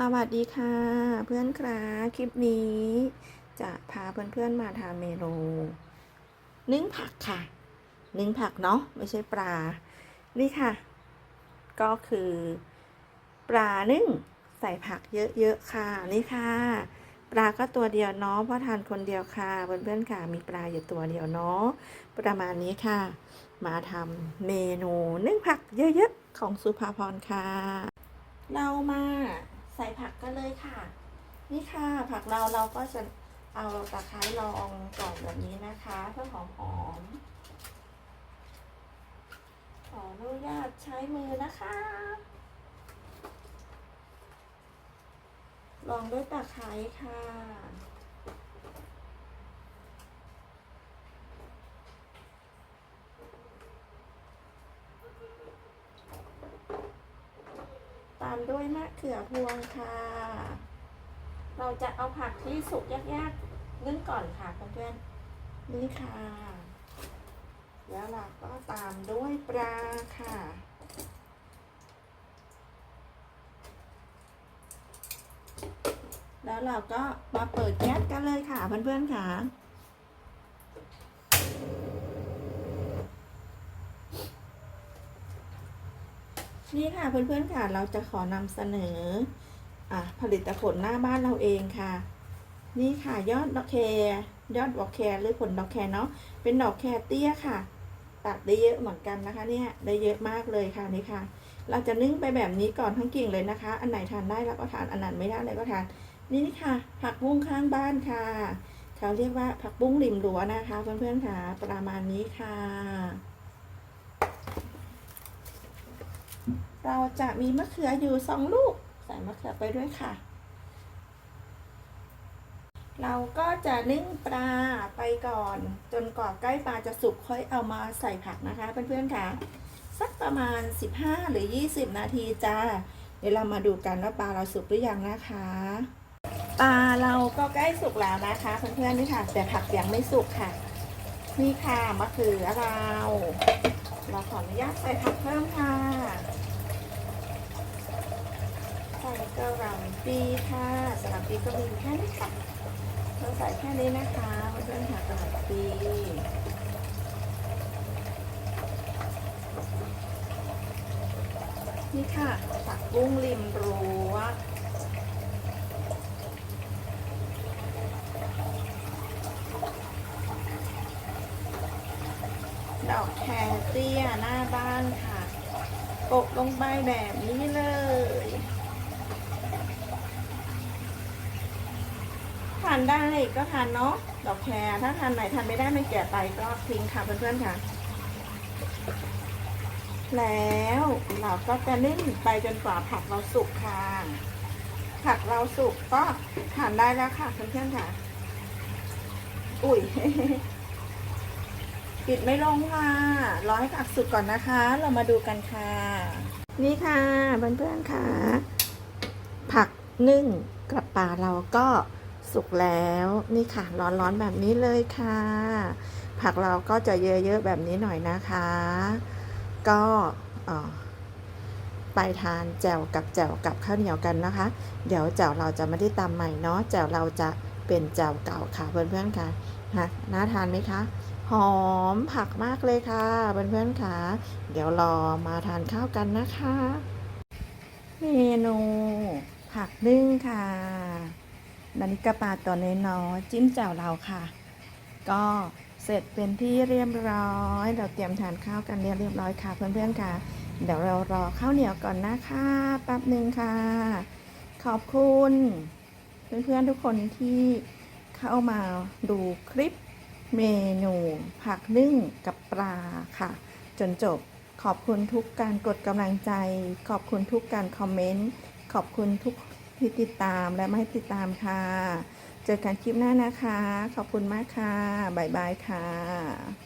สวัสดีค่ะ เพื่อนครับคลิปนี้ จะพาเพื่อนๆมาทำเมนูนึ่งผักค่ะ นึ่งผักเนาะไม่ใช่ปลา นี่ค่ะ ก็คือ ปลานึ่งใส่ผักเยอะๆค่ะ นี่ค่ะ ปลาก็ตัวเดียวเนาะเพราะทานคนเดียวค่ะ เพื่อนๆค่ะ มีปลาอยู่ตัวเดียวเนาะประมาณนี้ค่ะ มาทำเมนูนึ่งผักเยอะๆของสุภาพรค่ะเรามา ใส่ผักกันเลยค่ะ นี่ค่ะผักเราเราก็จะเอาตะไคร้รองก่อนแบบนี้นะคะ เพื่อหอมหอมขออนุญาตใช้มือนะคะลองด้วยตะไคร้ค่ะามด้วยมะเขือพวงค่ะ เราจะเอาผักที่สุกยากๆนึ่งก่อนค่ะเพื่อนๆนี่ค่ะ แล้วเราก็ตามด้วยปลาค่ะ แล้วเราก็มาเปิดแก๊สกันเลยค่ะเพื่อนๆค่ะ นี่ค่ะเพื่อนๆค่ะเราจะขอนำเสนออะผลิตผลหน้าบ้านเราเองค่ะ นี่ค่ะยอดดอกแครยอดดอกแครหรือผลดอกแครเนาะเป็นดอกแครเตี้ยค่ะ ตัดได้เยอะเหมือนกันนะคะ เนี่ยได้เยอะมากเลยค่ะนี่ค่ะ เราจะนึ่งไปแบบนี้ก่อนทั้งกิ่งเลยนะคะ อันไหนทานได้เราก็ทานอันไหนไม่ได้เลยก็ทานนี่ค่ะ ผักบุ้งข้างบ้านค่ะเขาเรียกว่าผักบุ้งริมรั้วนะคะ เพื่อนๆค่ะ ประมาณนี้ค่ะ เราจะมีมะเขืออยู่สองลูก ใส่มะเขือไปด้วยค่ะ เราก็จะนึ่งปลาไปก่อน จนกว่าใกล้ปลาจะสุกค่อยเอามาใส่ผักนะคะเพื่อนๆค่ะ สักประมาณ 15 หรือ 20 นาทีจ้า เดี๋ยวเรามาดูกันว่าปลาเราสุกหรือยังนะคะปลาเราก็ใกล้สุกแล้วนะคะเพื่อนๆนี่ค่ะ แต่ผักยังไม่สุกค่ะ นี่ค่ะมะเขือเรา เราขออนุญาตใส่ผักเพิ่มค่ะ ใส่กระหล่ำปีค่ะกระหล่ำปีก็มีแค่นี้ค่ะเราใส่แค่นี้นะคะเพื่อนๆค่ะกระหล่ำปีนี่ค่ะผักบุ้งริมรั้วดอกแครเตี้ยหน้าบ้านค่ะ กบลงไปแบบนี้เลย ทานได้ก็ทานเนาะดอกแครถ้าทานไหนทานไม่ได้ไม่แก่ไปก็ทิ้งค่ะเพื่อนๆค่ะ แล้วเราก็จะนึ่งไปจนกว่าผักเราสุกค่ะผักเราสุกก็ทานได้แล้วค่ะเพื่อนๆค่ะ อุ้ยปิดไม่ลงค่ะรอให้ผักสุกก่อนนะคะ เรามาดูกันค่ะ นี่ค่ะเพื่อนๆค่ะ ผักนึ่งกับปลาเราก็ สุกแล้วนี่ค่ะ ร้อนๆแบบนี้เลยค่ะ ผักเราก็จะเยอะๆแบบนี้หน่อยนะคะ ก็ไปทานแจ่วกับแจ่วกับข้าวเหนียวกันนะคะ เดี๋ยวแจ่วเราจะไม่ได้ตำใหม่เนาะแจ่วเราจะเป็นแจ่วเก่าค่ะเพื่อนๆค่ะฮะน่าทานไหมคะหอมผักมากเลยค่ะเพื่อนๆค่ะ เดี๋ยวรอมาทานข้าวกันนะคะ เมนูผักนึ่งค่ะ นานิกาปลาตัวน้อยๆจิ้มแจ่วเราค่ะ ก็เสร็จเป็นที่เรียบร้อย เราเตรียมทานข้าวกันเรียบร้อยค่ะ เพื่อนๆค่ะ เดี๋ยวเรารอข้าวเหนียวก่อนนะคะแป๊บหนึ่งค่ะ ขอบคุณเพื่อนๆทุกคนที่เข้ามาดูคลิปเมนูผักนึ่งกับปลาค่ะ จนจบขอบคุณทุกการกดกำลังใจ ขอบคุณทุกการคอมเมนต์ ขอบคุณทุก ที่ติดตามและไม่ติดตามค่ะ เจอกันคลิปหน้านะคะ ขอบคุณมากค่ะ บ๊ายบายค่ะ